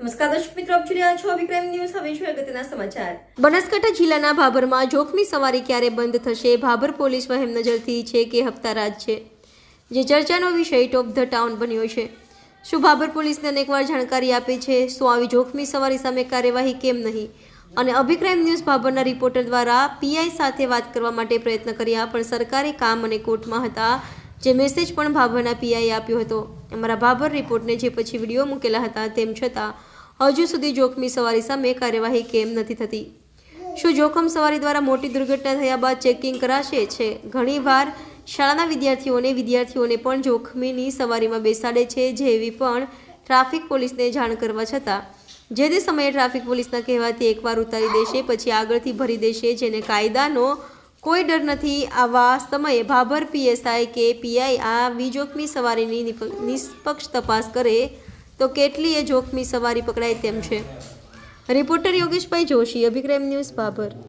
નમસ્કાર દર્શક મિત્રો, આપ રહ્યા છો વિક્રમ ન્યૂઝ. હવે જોઈએ અગત્યના સમાચાર. બનાસકાંઠા જિલ્લાના ભાભરમાં જોખમી સવારી ક્યારે બંધ થશે? ભાભર પોલીસ વહેમ નજરથી છે કે હપ્તારાજ છે. જે ચર્ચાનો વિષય ટોપ ધ ટાઉન બન્યો છે. શું ભાભર પોલીસને અનેકવાર જાણકારી આપી છે? શું આવી જોખમી સવારી સામે કાર્યવાહી કેમ નહીં? અને અભિક્રાઇમ ન્યૂઝ ભાભરના રિપોર્ટર દ્વારા પીઆઈ સાથે વાત કરવા માટે પ્રયત્ન કર્યા, પણ સરકારી કામ અને કોર્ટમાં હતા. જે મેસેજ પણ ભાભરના પીઆઈ આપ્યો હતો. અમારા ભાભર રિપોર્ટને જે પછી વીડિયો મૂકેલા હતા તેમ છતાં હજુ સુધી જોખમી સવારી સામે કાર્યવાહી કેમ નથી થતી. શું જોખમ સવારી દ્વારા મોટી દુર્ઘટના થયા બાદ ચેકિંગ કરાશે? છે. ઘણીવાર શાળાના વિદ્યાર્થીઓને વિદ્યાર્થીઓને પણ જોખમીની સવારીમાં બેસાડે છે જેવી પણ ટ્રાફિક પોલીસને જાણ કરવા છતાં. જે તે સમયે ટ્રાફિક પોલીસના કહેવાથી એકવાર ઉતારી દેશે, પછી આગળથી ભરી દેશે, જેને કાયદાનો કોઈ ડર નથી. આવા સમયે ભાભર પીએસઆઈ કે પીઆઈ આ જોખમી સવારીની નિષ્પક્ષ તપાસ કરે, તો કેટલીય જોખમી સવારી પકડાય તેમ છે. રિપોર્ટર યોગેશભાઈ જોશી, અભિક્રમ ન્યૂઝ, ભાભર.